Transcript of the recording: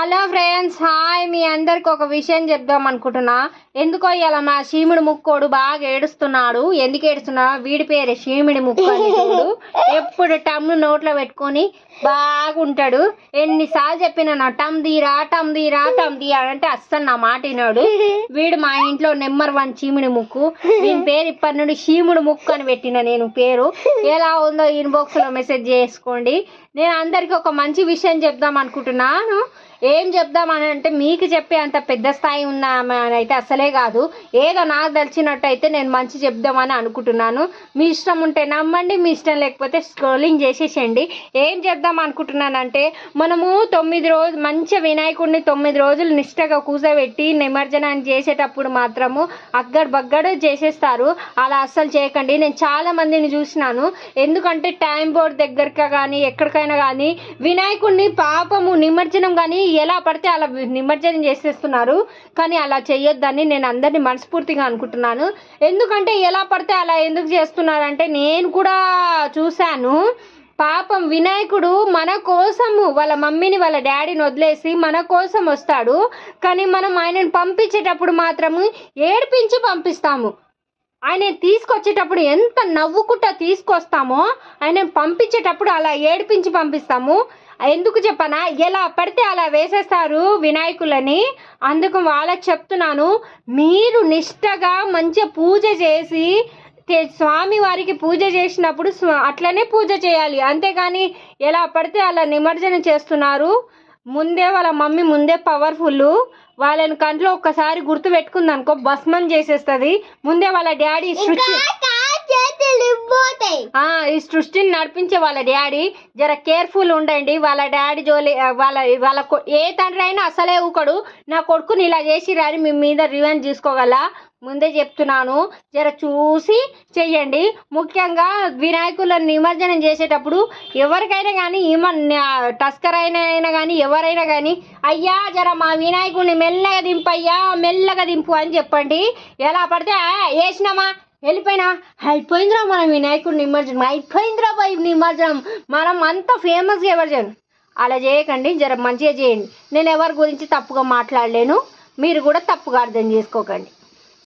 Hello friends hi. మీ అందరికి ఒక విషయం చెప్దాం అనుకుంటున్నా. ఎందుకో ఇలా మా శీముడి ముక్కోడు బాగా ఏడుస్తున్నాడు. ఎందుకు ఏడుస్తున్నాడు వీడి పేరే శీముడి ముక్కు అని ఎప్పుడు టమ్ను నోట్లో పెట్టుకొని బాగుంటాడు. ఎన్నిసార్లు చెప్పినా నా టమ్ తీరా టమ్ తీరా టమ్ తీరా అంటే అస్సలు నా మాట వినాడు. వీడు మా ఇంట్లో నెంబర్ వన్ చీముడి ముక్కు. దీని పేరు ఇప్పటి నుండి శీముడు ముక్కు అని పెట్టిన నేను పేరు. ఎలా ఉందో ఇన్బాక్స్లో మెసేజ్ చేసుకోండి. నేను అందరికి ఒక మంచి విషయం చెప్దాం అనుకుంటున్నాను. ఏం చెప్దామని అంటే మీకు చెప్పే అంత పెద్ద స్థాయి ఉన్నామని అయితే అసలే కాదు. ఏదో నాకు తెలిసినట్టయితే నేను మంచి చెప్దామని అనుకుంటున్నాను. మీ ఇష్టం ఉంటే నమ్మండి మీ ఇష్టం లేకపోతే స్క్రోలింగ్ చేసేసేయండి. ఏం చెప్దాం అనుకుంటున్నానంటే మనము తొమ్మిది రోజు మంచి వినాయకుడిని తొమ్మిది రోజులు నిష్టగా కూర్చోబెట్టి నిమజ్జనం చేసేటప్పుడు మాత్రము అగ్గడు బగ్గడు చేసేస్తారు. అలా అస్సలు చేయకండి. నేను చాలా మందిని చూసినాను. ఎందుకంటే టైం బోర్డ్ దగ్గరకి కానీ ఎక్కడికైనా కానీ వినాయకుడిని పాపము నిమజ్జనం కానీ ఎలా పడితే అలా నిమజ్జనం చేసేస్తున్నారు. కానీ అలా చేయొద్దని నేను అందరినీ మనస్ఫూర్తిగా అనుకుంటున్నాను. ఎందుకంటే ఎలా పడితే అలా ఎందుకు చేస్తున్నారంటే నేను కూడా చూశాను. పాపం వినాయకుడు మన కోసము వాళ్ళ మమ్మీని వాళ్ళ డాడీని వదిలేసి మన కోసం వస్తాడు. కానీ మనం ఆయనను పంపించేటప్పుడు మాత్రము ఏడిపించి పంపిస్తాము. ఆయన తీసుకొచ్చేటప్పుడు ఎంత నవ్వుకుంటా తీసుకొస్తామో ఆయన పంపించేటప్పుడు అలా ఏడిపించి పంపిస్తాము. ఎందుకు చెప్పనా? ఎలా పడితే అలా వేసేస్తారు వినాయకులని. అందుకు వాళ్ళకి చెప్తున్నాను మీరు నిష్టగా మంచిగా పూజ చేసి స్వామి వారికి పూజ చేసినప్పుడు అట్లనే పూజ చేయాలి. అంతేగాని ఎలా పడితే అలా నిమజ్జనం చేస్తున్నారు. ముందే వాళ్ళ మమ్మీ ముందే పవర్ఫుల్ వాళ్ళని కంట్లో ఒక్కసారి గుర్తు పెట్టుకుంది అనుకో భస్మం చేసేస్తుంది. ముందే వాళ్ళ డాడీ ఆ ఈ సృష్టిని నడిపించే వాళ్ళ డాడీ జర కేర్ఫుల్ ఉండండి. వాళ్ళ డాడీ జోలి వాళ్ళ వాళ్ళ కొ- ఏ తండ్రి అయినా అసలే ఊకడు. నా కొడుకుని ఇలా చేసి రాని మీ మీద రివెంజ్ తీసుకోగల? ముందే చెప్తున్నాను. జర చూసి చెయ్యండి. ముఖ్యంగా వినాయకులను నిమజ్జనం చేసేటప్పుడు ఎవరికైనా కానీ ఈమ టస్కర్ అయినా అయినా కానీ ఎవరైనా కానీ అయ్యా జర మా వినాయకుడిని మెల్లగా దింపయ్యా మెల్లగా దింపు అని చెప్పండి. ఎలా పడితే "ఆ, వేసినామా? వెళ్ళిపోయినా? అయిపోయిందిరా మనం వినాయకుడు నిమజ్జనం. అయిపోయిందిరా బాయ్ నిమజ్జనం. మనం అంత ఫేమస్ ఎవరు చేయను అలా చేయకండి జర మంచిగా చేయండి. నేను ఎవరి గురించి తప్పుగా మాట్లాడలేను. మీరు కూడా తప్పుగా అర్థం చేసుకోకండి.